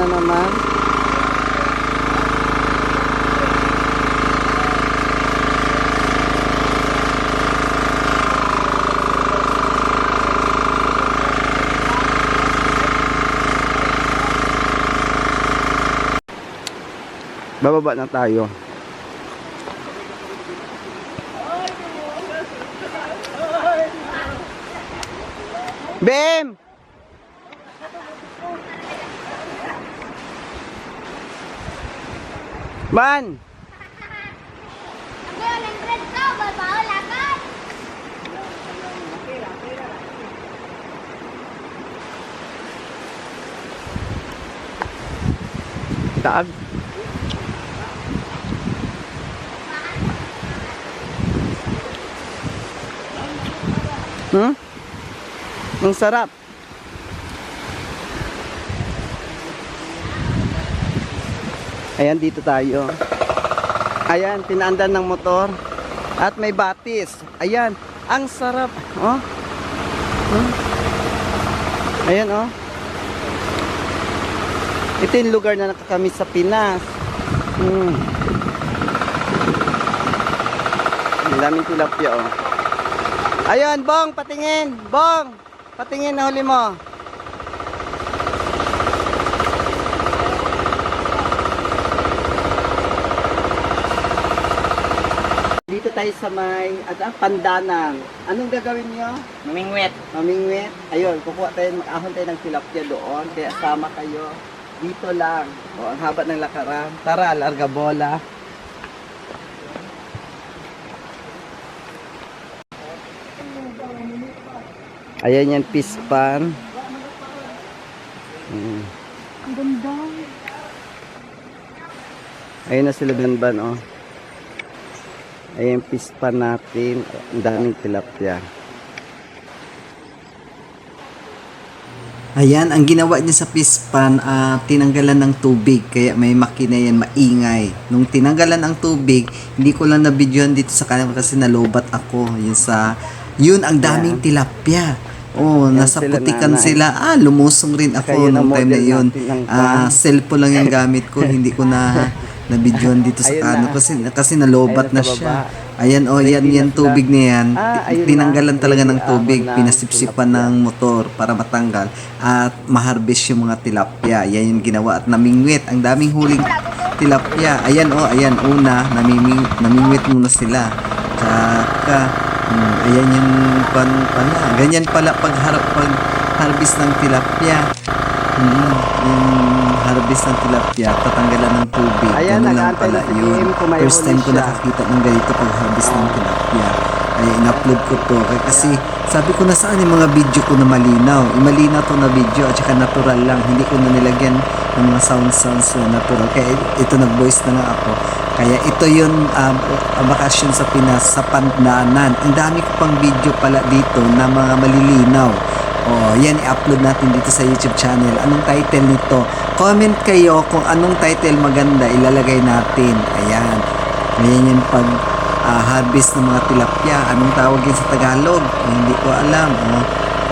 Na naman. Bababa na tayo. Bem! Man! Taag. Hmm? Ang sarap. Ayan, dito tayo. Ayan, tinaandan ng motor. At may batis. Ayan, ang sarap. Oh. Hmm? Ayan, oh. Ito yung lugar na nakakamiss sa Pinas. Hmm. Ang daming oh. Ayun, Bong, patingin. Bong, patingin na huli mo. Dito tayo sa may at, ah, pandanang. Anong gagawin nyo? Mamingwit. Mamingwit. Ayun, kukuha tayo, mag-ahon tayo ng tilapia doon. Kaya sama kayo. Dito lang. O, ang haba ng lakaran. Tara, larga bola. Ayan yan, pispan. Mm. Ang ganda. Ayun na sila banban, oh. Ayan, pispan natin. Ang daming tilapia. Ayan, ang ginawa niya sa pispan, ah, tinanggalan ng tubig. Kaya may makina yan, maingay. Nung tinanggalan ang tubig, hindi ko lang na-videoan dito sa kanila kasi nalobat ako. Yun sa, yun ang daming tilapia. Oh, Yan nasa sila, putikan nanay. sila. Ah, lumusong rin ako nung time na yun. Ah, cellphone lang yung gamit ko. hindi ko na na-videoan dito sa kano na. kasi kasi nalobat na sa siya. Ayan oh, yan na yan tubig na yan. Ah, na. Tinanggalan talaga ng tubig, na pinasipsipan ng motor para matanggal at maharbis yung mga tilapia. Yan yung ginawa at namingwit. Ang daming huling tilapia. Ayan oh, ayan una, namiming, namingwit muna sila. Tsaka, hmm, ayan yung pan pala. Ganyan pala pag, har- pag harvest ng tilapia. Hmm, yung harvest ng tilapia, tatanggalan ng tubig. Ayan, Ganun lang pala na si yun. First time ko siya. nakakita ng ganito pag harvest ng tilapia. Kaya in-upload ko to. Kaya kasi sabi ko na saan yung mga video ko na malinaw. Eh, malinaw to na video at saka natural lang. Hindi ko na nilagyan ng mga sound sounds na natural. Kaya ito nag-voice na lang ako. Kaya ito yun um, bakasyon sa Pinas sa Pandanan. Ang dami ko pang video pala dito na mga malilinaw. Oh, yan i-upload natin dito sa YouTube channel. Anong title nito? Comment kayo kung anong title maganda ilalagay natin. Ayan. Ayan yung pag ah, harvest ng mga tilapia. Anong tawag yun sa Tagalog? Hindi ko alam. Oh.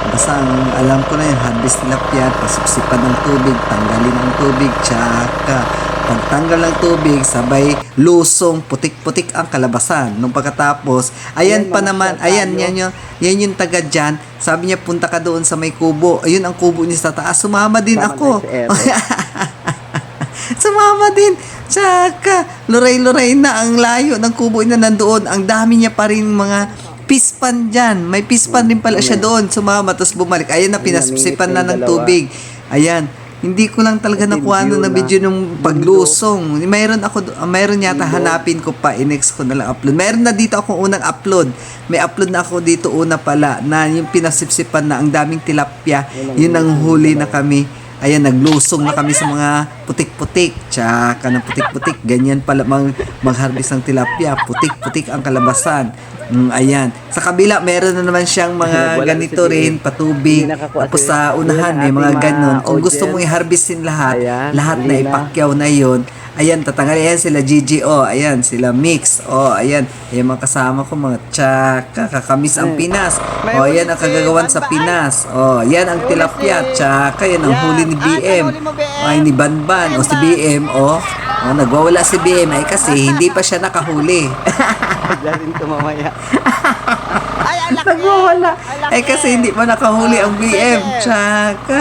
Basta ang alam ko na yun, harvest tilapia, pasipsipan ng tubig, tanggalin ang tubig, tsaka pagtanggal ng tubig, sabay lusong, putik-putik ang kalabasan. Nung pagkatapos, ayan, Ayan, pa naman, ayan, yan yung, yan yung taga dyan. Sabi niya, punta ka doon sa may kubo. Ayun ang kubo niya sa taas. Sumama din Sama ako. Sumama din. Tsaka, luray-luray na ang layo ng kubo na nandoon. Ang dami niya pa rin mga pispan dyan. May pispan din pala siya doon. Sumama, tapos bumalik. Ayan na, pinasipsipan na ng tubig. Ayan. Hindi ko lang talaga nakuha na na video nung paglusong. Mayroon ako, ah, mayroon yata hanapin ko pa. I-next ko na lang upload. Mayroon na dito ako unang upload. May upload na ako dito una pala na yung pinasipsipan na ang daming tilapia. Yun ang huli na kami. Ayan, naglusong na kami sa mga putik-putik. Tsaka ng putik-putik. Ganyan pala mag, mag-harvest ng tilapia. Putik-putik ang kalabasan. Mm, ayan. Sa kabila, meron na naman siyang mga ganito si rin, patubig. Tapos sa unahan, may mga ganon. Kung gusto mong i-harvestin lahat, Ayan, lahat na ipakyaw na yon Ayan, tatanggalin. Ayan sila Gigi. Oh, ayan, sila Mix. Oh, ayan. Ayan mga kasama ko, mga tsaka. Kakamis ang Pinas. May Oh, huli yan ang si kagawan sa. Pinas. Oh, yan ang tilapia. Tsaka, yan ang huli ni BM. Ay, ni Banban. O si BM, oh. Oh, nagwawala si BM. Ay, kasi hindi pa siya nakahuli. Diyan ko mamaya. Ay, ang laki. Nagwawala. Eh kasi hindi pa nakahuli ang BM. Tsaka.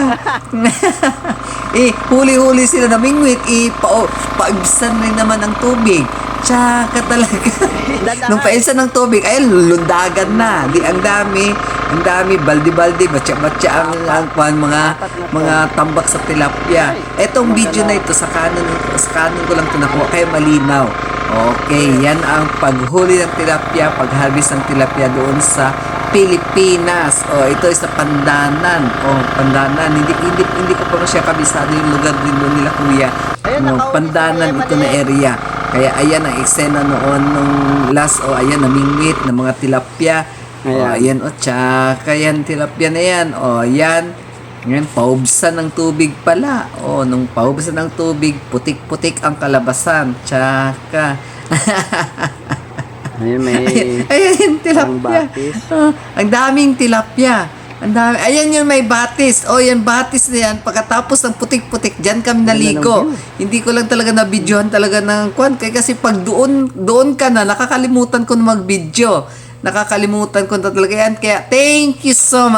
eh, huli-huli sila na mingwit. Eh, pa paibsan rin naman ang tubig. Tsaka talaga. Nung paibsan ng tubig, ay lundagan na. Di ang dami. Ang dami, baldi-baldi, batya-batya ang, ang, kwan, mga mga tambak sa tilapia. Etong video na ito sa kanon sa kanon ko lang ito nakuha kaya malinaw. Okay, yan ang paghuli ng tilapia, pag-harvest ng tilapia doon sa Pilipinas. Oh, ito is sa Pandanan. Oh, Pandanan. Hindi hindi hindi ko pa siya kabisado yung lugar din doon nila kuya. Ayun, No, nakahuli Pandanan ito na area. Kaya ayan ang eksena noon nung last oh ayan namingwit ng mga tilapia. Oh, Ayan. ayan oh tsaka yan tilapia na yan. Oh, yan. Ngayon, paubsan ng tubig pala. Oh, nung paubsan ng tubig, putik-putik ang kalabasan. Tsaka. Ayun, may... Ayan Parang tilapia. Oh, ang daming tilapia. Ang dami. Ayan yung may batis. Oh, yan batis na yan. Pagkatapos ng putik-putik, dyan kami naligo. Hindi ko lang talaga na-videohan talaga ng kwan. Kaya kasi pag doon, doon ka na, nakakalimutan ko na mag-video. Nakakalimutan ko na talaga yan. Kaya thank you so much.